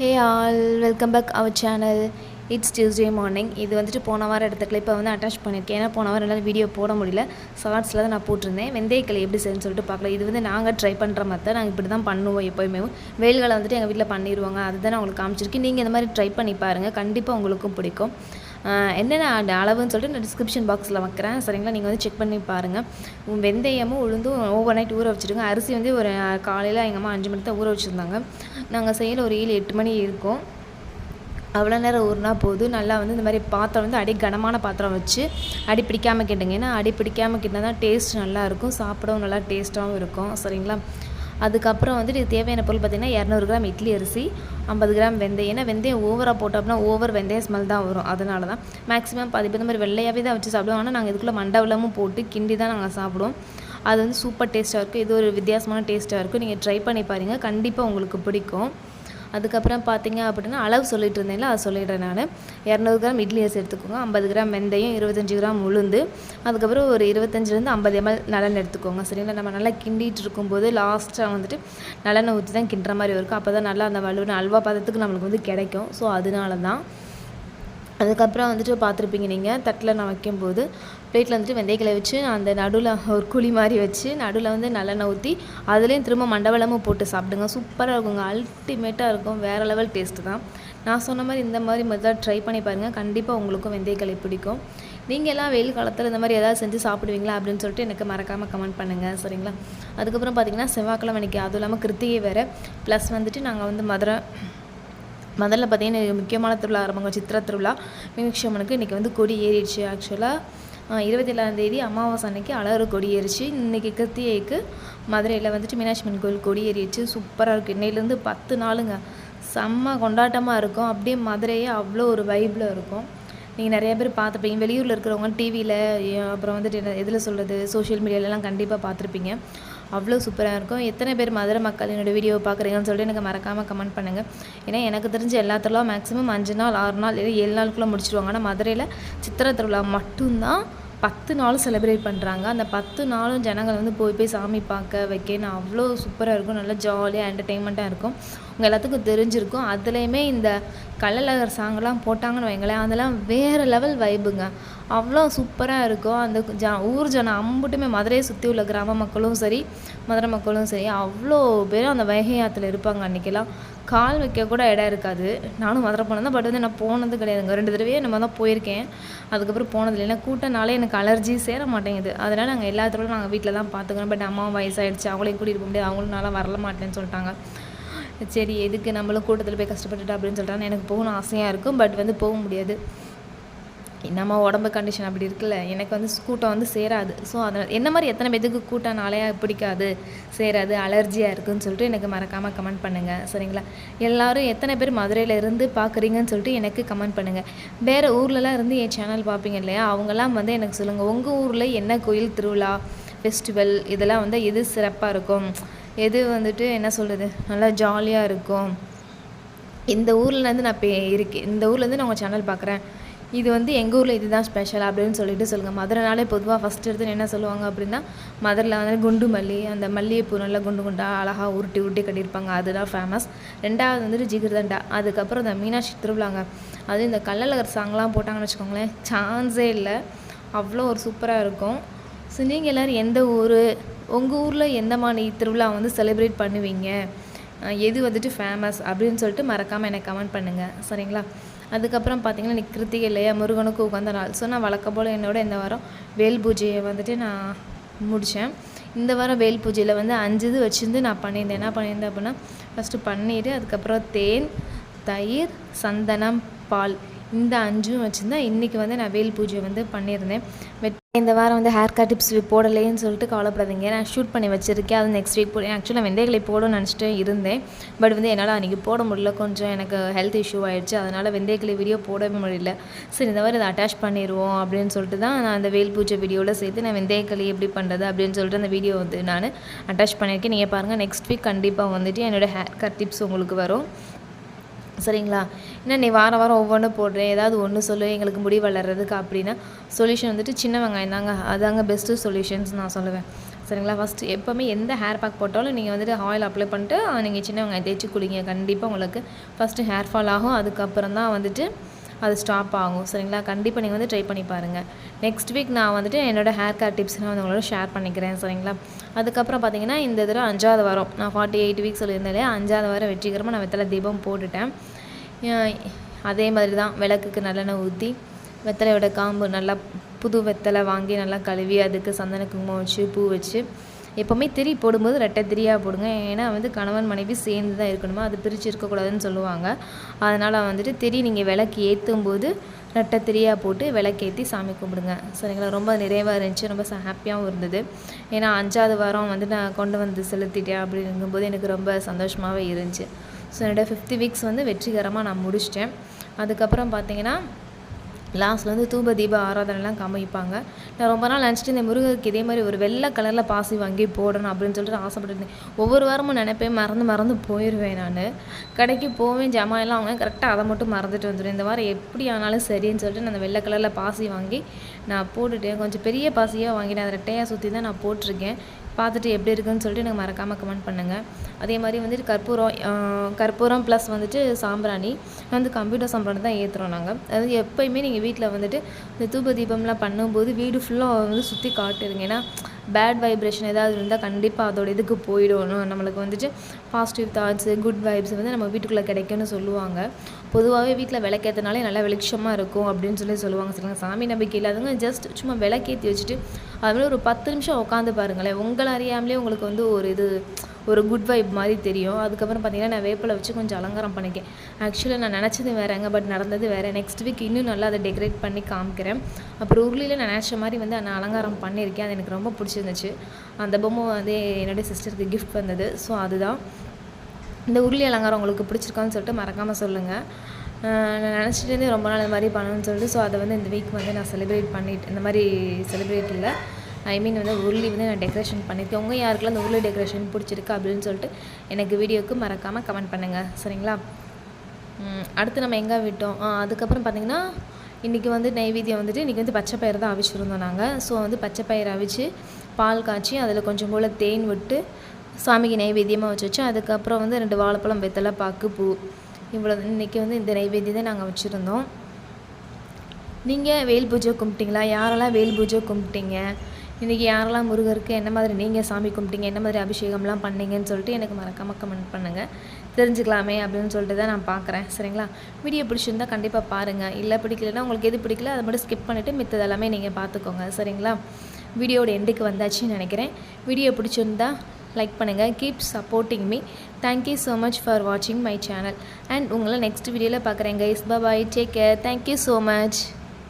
Hey all welcome back our channel it's Tuesday morning இது வந்துட்டு போன வாரம் எடுத்த கிளிப்பை வந்து அட்டாச் பண்ணியிருக்கேன் ஏன்னா போன வாரம் என்னால் வீடியோ போட முடியல. ஷார்ட்ஸில் தான் நான் போட்டிருந்தேன். வெந்தயக்களி எப்படி செய்யணும்னு சொல்லிட்டு பார்க்கலாம் இது வந்து நாங்கள் ட்ரை பண்ணுற மாதிரி நாங்கள் இப்படி தான் பண்ணுவோம் எப்போயுமே. வெயில்களை வந்துட்டு எங்கள் வீட்டில் பண்ணிடுவாங்க அதுதான் நான் உங்களுக்கு காமிச்சிருக்கேன். நீங்கள் இந்த மாதிரி ட்ரை பண்ணி பாருங்கள் கண்டிப்பாக உங்களுக்கும் பிடிக்கும். என்னென்ன அந்த அளவுன்னு சொல்லிட்டு நான் டிஸ்கிரிப்ஷன் பாக்ஸில் வைக்கிறேன். சரிங்களா? நீங்கள் வந்து செக் பண்ணி பாருங்கள் வெந்தயமும் உளுந்தும் ஓவர் நைட் ஊற வச்சுருங்க அரிசி வந்து ஒரு காலையில் எங்கள் அம்மா அஞ்சு மணிக்கு தான் ஊற வச்சுருந்தாங்க. நாங்கள் செய்யல ஒரு ஏழு எட்டு மணி இருக்கும். அவ்வளோ நேரம் ஊறினா போதும். நல்லா வந்து இந்த மாதிரி பாத்திரம் வந்து அடி கனமான பாத்திரம் வச்சு அடி பிடிக்காமல் கிண்டுங்க. ஏன்னா அடி பிடிக்காமல் கிட்டினா தான் டேஸ்ட் நல்லாயிருக்கும் சாப்பிடவும் நல்லா டேஸ்ட்டாகவும் இருக்கும். சரிங்களா? அதுக்கப்புறம் வந்துட்டு இது தேவையான பொருள் பார்த்திங்கன்னா இரநூறு கிராம் இட்லி அரிசி ஐம்பது கிராம் வெந்தயம். ஏன்னா வெந்தயம் ஓவராக போட்டோம்னா ஓவர் வெந்தய ஸ்மெல் தான் வரும். அதனால தான் மேக்ஸிமம் பாதி பேர் இந்த மாதிரி வெள்ளையாகவே தான் வச்சு சாப்பிடுவோம். ஆனால் நாங்கள் இதுக்குள்ளே மண்டவளமும் போட்டு கிண்டி தான் நாங்கள் சாப்பிடுவோம். அது வந்து சூப்பர் டேஸ்ட்டாக இருக்கும். இது ஒரு வித்தியாசமான டேஸ்ட்டாக இருக்கும். நீங்கள் ட்ரை பண்ணி பாருங்கள் கண்டிப்பாக உங்களுக்கு பிடிக்கும். அதுக்கப்புறம் பார்த்தீங்க அப்படின்னா அளவு சொல்லிட்டு இருந்தேன்ல அதை சொல்லிடுறேன் நான். இரநூறு கிராம் இட்லி அரிசி எடுத்துக்கோங்க ஐம்பது கிராம் வெந்தயம் இருபத்தஞ்சி கிராம் உளுந்து. அதுக்கப்புறம் ஒரு இருபத்தஞ்சிலேருந்து ஐம்பது எம்எல் நலன் எடுத்துக்கோங்க சரிங்களா? நம்ம நல்லா கிண்டிட்டு இருக்கும்போது லாஸ்ட்டாக வந்துட்டு நலனை ஊற்றி தான் கிண்டுற மாதிரி இருக்கும். அப்போ தான் நல்லா அந்த வலுவன அல்வா பதத்துக்கு நம்மளுக்கு வந்து கிடைக்கும். ஸோ அதனால தான் அதுக்கப்புறம் வந்துட்டு பார்த்துருப்பீங்க நீங்கள் தட்டில் நான் வைக்கும்போது பிளேட்டில் வந்துட்டு வெந்தயக்கிளை வச்சு அந்த நடுவில் ஒரு குழி மாதிரி வச்சு நடுவில் வந்து நல்லெண்ணெய் ஊற்றி அதுலேயும் திரும்ப மண்டவளமும் போட்டு சாப்பிடுங்க. சூப்பராக இருக்குங்க அல்டிமேட்டாக இருக்கும். வேறு லெவல் டேஸ்ட்டு தான். நான் சொன்ன மாதிரி இந்த மாதிரி மெத்தட் ட்ரை பண்ணி பாருங்கள் கண்டிப்பாக உங்களுக்கும் வெந்தயக்களி பிடிக்கும். நீங்கள் எல்லாம் வெயில் காலத்தில் இந்த மாதிரி ஏதாவது செஞ்சு சாப்பிடுவீங்களா அப்படின்னு சொல்லிட்டு எனக்கு மறக்காமல் கமெண்ட் பண்ணுங்கள் சரிங்களா? அதுக்கப்புறம் பார்த்தீங்கன்னா செவ்வாய்க்கிழமை அன்றைக்கி அதுவும் இல்லாமல் கிருத்திகை வேறு. ப்ளஸ் வந்துட்டு நாங்கள் வந்து மதுரை முதல்ல பார்த்திங்கன்னா முக்கியமான திருவிழா ஆரம்பங்க. சித்திர திருவிழா. மீனாட்சி அம்மனுக்கு இன்றைக்கி வந்து கொடி ஏறிடுச்சு ஆக்சுவலாக இருபத்தி ஏழாந்தேதி அமாவாசை அன்னைக்கு அழகு கொடி ஏறிச்சு இன்றைக்கி கிருத்திகைக்கு மதுரையில் வந்துட்டு மீனாட்சி அம்மன் கோயில் கொடி ஏறிடுச்சு சூப்பராக இருக்குது இன்னையிலேருந்து பத்து நாளுங்க. செம்ம கொண்டாட்டமாக இருக்கும். அப்படியே மதுரையே அவ்வளோ ஒரு வைப்பில் இருக்கும். நீங்கள் நிறைய பேர் பார்த்துருப்பீங்க. வெளியூரில் இருக்கிறவங்க டிவியில் அப்புறம் வந்துட்டு என்ன எதில் சொல்கிறது சோஷியல் மீடியாலலாம் கண்டிப்பாக பார்த்துருப்பீங்க. அவ்வளோ சூப்பராக இருக்கும். எத்தனை பேர் மதுரை மக்கள் என்னோடய வீடியோ பார்க்குறீங்கன்னு சொல்லிட்டு எனக்கு மறக்காமல் கமெண்ட் பண்ணுங்கள் ஏன்னா எனக்கு தெரிஞ்ச எல்லா திருவிழாவும் மேக்ஸிமம் அஞ்சு நாள் ஆறு நாள் இல்லை ஏழு நாளுக்குள்ளே முடிச்சிடுவாங்க ஆனால் மதுரையில் சித்திரை திருவிழா மட்டும்தான் பத்து நாளும் செலிப்ரேட் பண்ணுறாங்க அந்த பத்து நாளும் ஜனங்கள் வந்து போய் போய் சாமி பார்க்க வைக்கணும் அவ்வளோ சூப்பராக இருக்கும். நல்லா ஜாலியாக என்டர்டெயின்மெண்ட்டாக இருக்கும். உங்கள் எல்லாத்துக்கும் தெரிஞ்சிருக்கும். அதுலேயுமே இந்த கள்ளழகர் சாங்லாம் போட்டாங்கன்னு வைங்களேன் அதெல்லாம் வேறு லெவல் வைபுங்க அவ்வளோ சூப்பராக இருக்கும். அந்த ஜ ஊர் ஜனம் அம்புட்டுமே மதுரையை சுற்றி உள்ள கிராம மக்களும் சரி மதுரை மக்களும் சரி அவ்வளோ பேரும் அந்த வைகை ஆற்றுல இருப்பாங்க அன்றைக்கெல்லாம் கால் வைக்க கூட இடம் இருக்காது. நானும் மதுரை போனேன் தான் பட் வந்து நான் போனது கிடையாதுங்க. ரெண்டு தடவையே நம்ம தான் போயிருக்கேன். அதுக்கப்புறம் போனது இல்லை ஏன்னா கூட்டனாலே எனக்கு அலர்ஜி சேர மாட்டேங்குது. அதனால் நாங்கள் எல்லா தடவையும் நாங்கள் வீட்டில் தான் பார்த்துக்கிறோம் பட் அம்மா வயசாகிடுச்சு அவங்களையும் கூட்டிகிட்டு போக முடியாது. அவங்களும் நல்லா வரல மாட்டேன்னு சொல்லிட்டாங்க. சரி எதுக்கு நம்மளும் கூட்டத்தில் போய் கஷ்டப்பட்டுட்டு அப்படின்னு சொல்லிட்டாங்க எனக்கு போகணும் ஆசையாக இருக்கும். பட் வந்து போக முடியாது. நம்ம உடம்பு கண்டிஷன் அப்படி இருக்குல்ல. எனக்கு வந்து கூட்டம் வந்து சேராது. ஸோ அதனால் என்ன மாதிரி எத்தனை பேத்துக்கு கூட்டம் நாளையாக பிடிக்காது சேராது அலர்ஜியாக இருக்குன்னு சொல்லிட்டு எனக்கு மறக்காமல் கமெண்ட் பண்ணுங்கள் சரிங்களா? எல்லாரும் எத்தனை பேர் மதுரையில் இருந்து பார்க்குறீங்கன்னு சொல்லிட்டு எனக்கு கமெண்ட் பண்ணுங்கள் வேறு ஊர்லலாம் இருந்து என் சேனல் பார்ப்பீங்க இல்லையா? அவங்கெல்லாம் வந்து எனக்கு சொல்லுங்கள் உங்கள் ஊரில் என்ன கோயில் திருவிழா ஃபெஸ்டிவல் இதெல்லாம் வந்து எது சிறப்பாக இருக்கும்? எது வந்துட்டு என்ன சொல்கிறது நல்லா ஜாலியாக இருக்கும். இந்த ஊர்லேருந்து நான் இப்போ இருக்கேன் இந்த ஊர்லேருந்து நான் உங்கள் சேனல் பார்க்குறேன் இது வந்து எங்கள் ஊரில் இதுதான் ஸ்பெஷல் அப்படின்னு சொல்லிட்டு சொல்லுங்கள் மதுரைனாலே பொதுவாக ஃபஸ்ட் எடுத்து என்ன சொல்லுவாங்க அப்படின்னா மதுரையில் வந்து குண்டு மல்லி அந்த மல்லிகைப்பூ நல்லா குண்டு குண்டாக அழகாக உருட்டி உருட்டி கட்டியிருப்பாங்க. அதுதான் ஃபேமஸ் ரெண்டாவது வந்துட்டு ஜிகிர்தண்டா. அதுக்கப்புறம் இந்த மீனாட்சி திருவிழாங்க. அது இந்த கள்ளழகர் சாங்லாம் போட்டாங்கன்னு வச்சுக்கோங்களேன் சான்ஸே இல்லை. அவ்வளோ ஒரு சூப்பராக இருக்கும். ஸோ நீங்கள் எல்லோரும் எந்த ஊர் உங்கள் ஊரில் எந்த மாதிரி திருவிழா வந்து செலிப்ரேட் பண்ணுவீங்க? எது வந்துட்டு ஃபேமஸ் அப்படின்னு சொல்லிட்டு மறக்காமல் எனக்கு கமெண்ட் பண்ணுங்கள் சரிங்களா? அதுக்கப்புறம் பார்த்தீங்கன்னா இன்னைக்கு கிருத்திகை இல்லையா? முருகனுக்கு உகந்த நாள். ஸோ நான் வழக்கம் போல் என்னோட இந்த வாரம் வேல் பூஜையை வந்துட்டு நான் முடித்தேன் இந்த வாரம் வேல் பூஜையில் வந்து அஞ்சு இது வச்சுருந்து நான் பண்ணியிருந்தேன். என்ன பண்ணியிருந்தேன் அப்படின்னா ஃபஸ்ட்டு பன்னீர் அதுக்கப்புறம் தேன் தயிர் சந்தனம் பால். இந்த அஞ்சும் வச்சுருந்தேன் இன்றைக்கி வந்து நான் வேல் பூஜை வந்து பண்ணியிருந்தேன். வெட் இந்த வாரம் வந்து ஹேர் கட் டிப்ஸ் போடலைன்னு சொல்லிட்டு கவலைப்படாதீங்க. நான் ஷூட் பண்ணி வச்சுருக்கேன். அது நெக்ஸ்ட் வீக் போடுறேன் ஆக்சுவலாக வெந்தயங்களை போடணும்னு நினச்சிட்டு இருந்தேன். பட் வந்து என்னால் அன்றைக்கி போட முடியல. கொஞ்சம் எனக்கு ஹெல்த் இஷ்யூ ஆகிடுச்சு அதனால் வெந்தயங்களை வீடியோ போடவே முடியல. சரி இந்த வாரம் இதை அட்டாச் பண்ணிடுவோம் அப்படின்னு சொல்லிட்டு தான் நான் அந்த வேல் பூஜை வீடியோவில் சேர்த்து நான் வெந்தயக்களி எப்படி பண்ணுறது அப்படின்னு சொல்லிட்டு அந்த வீடியோ வந்து நான் அட்டாச் பண்ணியிருக்கேன். நீங்கள் பாருங்கள் நெக்ஸ்ட் வீக் கண்டிப்பாக வந்துட்டு என்னோடய ஹேர் கட் டிப்ஸ் உங்களுக்கு வரும். சரிங்களா? என்ன நீ வாரம் வாரம் ஒவ்வொன்றும் போடுறேன். ஏதாவது ஒன்று சொல்லு எங்களுக்கு முடி வளர்கிறதுக்கு அப்படின்னா சொல்யூஷன் வந்துட்டு சின்ன வெங்காயம் தாங்க. அதாங்க பெஸ்ட்டு சொல்யூஷன்ஸ் நான் சொல்லுவேன். சரிங்களா? ஃபஸ்ட்டு எப்போவுமே எந்த ஹேர் பேக் போட்டாலும் நீங்கள் வந்துட்டு ஆயில் அப்ளை பண்ணிட்டு நீங்கள் சின்ன வெங்காயம் தேய்ச்சி குளிங்க. கண்டிப்பாக உங்களுக்கு ஃபஸ்ட்டு ஹேர் ஃபால் ஆகும். அதுக்கப்புறம் தான் வந்துட்டு அது ஸ்டாப் ஆகும். சரிங்களா? கண்டிப்பாக நீங்கள் வந்து ட்ரை பண்ணி பாருங்கள் நெக்ஸ்ட் வீக் நான் வந்துட்டு என்னோடய ஹேர் கேர் டிப்ஸ் நான் வந்து உங்களோட ஷேர் பண்ணிக்கிறேன். சரிங்களா? அதுக்கப்புறம் பார்த்தீங்கன்னா இந்த தடவை அஞ்சாவது வாரம். நான் ஃபார்ட்டி எயிட் வீக்ஸ் சொல்லியிருந்தாலே அஞ்சாவது வாரம் வெற்றிகரமாக நான் வெத்தலை தீபம் போட்டுட்டேன். அதே மாதிரி தான் விளக்குக்கு நல்லெண்ணெய் ஊற்றி வெத்தலையோட காம்பு நல்லா புது வெத்தலை வாங்கி நல்லா கழுவி அதுக்கு சந்தன குங்குமம் வச்சு பூ வச்சு எப்போவுமே திரி போடும்போது ரெட்டை திரியாக போடுங்க. ஏன்னா வந்து கணவன் மனைவி சேர்ந்து தான் இருக்கணுமா? அது பிரித்து இருக்கக்கூடாதுன்னு சொல்லுவாங்க. அதனால் வந்துட்டு திரி நீங்கள் விளக்கு ஏற்றும் போது ரெட்டை திரியாக போட்டு விளக்கேற்றி சாமி கும்பிடுங்க. சரிங்களா? ரொம்ப நிறைவாக இருந்துச்சு. ரொம்ப ஹாப்பியாகவும் இருந்தது. ஏன்னா அஞ்சாவது வாரம் வந்து நான் கொண்டு வந்து செலுத்திட்டேன் அப்படிங்கும்போது எனக்கு ரொம்ப சந்தோஷமாகவே இருந்துச்சு. ஸோ என்னோடய ஃபிஃப்த்து வீக்ஸ் வந்து வெற்றிகரமாக நான் முடிச்சிட்டேன். அதுக்கப்புறம் பார்த்தீங்கன்னா லாஸ்ட்டில் வந்து தூப தீப ஆராதனைலாம் காமிப்பாங்க. நான் ரொம்ப நாள் நினச்சிட்டு இந்த முருகருக்கு இதே மாதிரி ஒரு வெள்ளை கலரில் பாசி வாங்கி போடணும் அப்படின்னு சொல்லிட்டு ஆசைப்பட்டுருந்தேன். ஒவ்வொரு வாரமும் நினைப்பேன் மறந்து மறந்து போயிடுவேன் நான். கடைக்கு போவேன் ஜாமான் எல்லாம் அவங்க கரெக்டாக அதை மட்டும் மறந்துட்டு வந்துடுவேன் இந்த வாரம் எப்படி ஆனாலும் சரின்னு சொல்லிட்டு நான் அந்த வெள்ளை கலரில் பாசி வாங்கி நான் போட்டுட்டேன். கொஞ்சம் பெரிய பாசியாக வாங்கினேன். அதை ரெட்டையாக சுற்றி தான் நான் போட்டிருக்கேன். பார்த்துட்டு எப்படி இருக்குன்னு சொல்லிட்டு எனக்கு மறக்காமல் கமெண்ட் பண்ணுங்கள் அதே மாதிரி வந்துட்டு கற்பூரம் கற்பூரம் ப்ளஸ் வந்துட்டு சாம்பிராணி வந்து கம்ப்யூட்டர் சாம்பிராணி தான் ஏற்றுறோம் நாங்கள் அது எப்போயுமே நீங்கள் வீட்டில் வந்துட்டு இந்த தூப தீபம்லாம் பண்ணும்போது வீடு ஃபுல்லாக வந்து சுற்றி காட்டுதுங்க. ஏன்னா பேட் வைப்ரேஷன் ஏதாவது இருந்தால் கண்டிப்பாக அதோட இதுக்கு போயிடணும். நம்மளுக்கு வந்துட்டு பாசிட்டிவ் தாட்ஸு குட் வைப்ஸ் வந்து நம்ம வீட்டுக்குள்ளே கிடைக்கும்னு சொல்லுவாங்க. பொதுவாகவே வீட்டில் விளக்கேற்றனாலே நல்லா வெளிச்சமாக இருக்கும் அப்படின்னு சொல்லி சொல்லுவாங்க. சொல்லுவாங்க சாமி நம்பிக்கை இல்லாதவங்க ஜஸ்ட் சும்மா விளக்கேற்றி வச்சுட்டு அதுமாதிரி ஒரு பத்து நிமிஷம் உட்காந்து பாருங்களேன். உங்களை அறியாமலே உங்களுக்கு வந்து ஒரு இது ஒரு குட் வைப் மாதிரி தெரியும். அதுக்கப்புறம் பார்த்தீங்கன்னா நான் வேப்பிலை வச்சு கொஞ்சம் அலங்காரம் பண்ணிக்கேன். ஆக்சுவலாக நான் நினச்சது வேறங்க பட் நடந்தது வேறு. நெக்ஸ்ட் வீக் இன்னும் நல்லா அதை டெக்கரேட் பண்ணி காமிக்கிறேன். அப்புறம் உருளியில் நான் நினச்ச மாதிரி வந்து நான் அலங்காரம் பண்ணியிருக்கேன். அது எனக்கு ரொம்ப பிடிச்சிருந்துச்சு. அந்த பொம்மை வந்து என்னுடைய சிஸ்டருக்கு கிஃப்ட் வந்தது. ஸோ அதுதான். இந்த உருளி அலங்காரம் உங்களுக்கு பிடிச்சிருக்கான்னு சொல்லிட்டு மறக்காமல் சொல்லுங்கள் நான் நினச்சிட்டு ரொம்ப நாள் இந்த மாதிரி பண்ணணும்னு சொல்லிட்டு. ஸோ அதை வந்து இந்த வீக் வந்து நான் செலிப்ரேட் பண்ணிட்டு இந்த மாதிரி செலிப்ரேட் இல்லை. ஐ மீன் வந்து உருளி வந்து நான் டெக்கரேஷன் பண்ணியிருக்கேன். உங்கள் யாருக்கெல்லாம் அந்த உருளி டெக்கரேஷன் பிடிச்சிருக்கு அப்படின்னு சொல்லிட்டு எனக்கு வீடியோவுக்கு மறக்காமல் கமெண்ட் பண்ணுங்கள் சரிங்களா? அடுத்து நம்ம எங்கே விட்டோம்? ஆ, அதுக்கப்புறம் பார்த்திங்கன்னா இன்றைக்கி வந்து நைவேத்தியம் வந்துட்டு இன்றைக்கி வந்து பச்சை பயிர் தான் அவிச்சிருந்தோம் நாங்கள் ஸோ வந்து பச்சை பயிர் அவிச்சு பால் காய்ச்சி அதில் கொஞ்சம் போல் தேன் விட்டு சாமிக்கு நைவேத்தியமாக வச்சு வச்சு அதுக்கப்புறம் வந்து ரெண்டு வாழைப்பழம் வெத்தலை பாக்கு பூ இவ்வளோ இன்றைக்கி வந்து இந்த நெய்வேத்தியம் தான் நாங்கள் வச்சுருந்தோம். நீங்கள் வேல் பூஜை கும்பிட்டீங்களா? யாரெல்லாம் வேல் பூஜை கும்பிட்டீங்க? இன்றைக்கி யாரெல்லாம் முருகருக்கு என்ன மாதிரி நீங்கள் சாமி கும்பிட்டீங்க என்ன மாதிரி அபிஷேகம்லாம் பண்ணீங்கன்னு சொல்லிட்டு எனக்கு மறக்காமல் கமெண்ட் பண்ணுங்கள் தெரிஞ்சுக்கலாமே அப்படின்னு சொல்லிட்டு தான் நான் பார்க்குறேன் சரிங்களா? வீடியோ பிடிச்சிருந்தா கண்டிப்பாக பாருங்கள் இல்லை பிடிக்கலன்னா உங்களுக்கு எது பிடிக்கல அதை மட்டும் ஸ்கிப் பண்ணிவிட்டு மித்தது எல்லாமே நீங்கள் பார்த்துக்கோங்க சரிங்களா? வீடியோட எண்டுக்கு வந்தாச்சுன்னு நினைக்கிறேன். வீடியோ பிடிச்சிருந்தா லைக் பண்ணுங்கள் keep supporting me thank you so much for வாட்சிங் மை சேனல் அண்ட் உங்களை நெக்ஸ்ட் வீடியோவில் பார்க்குறேன் guys bye take care thank you so much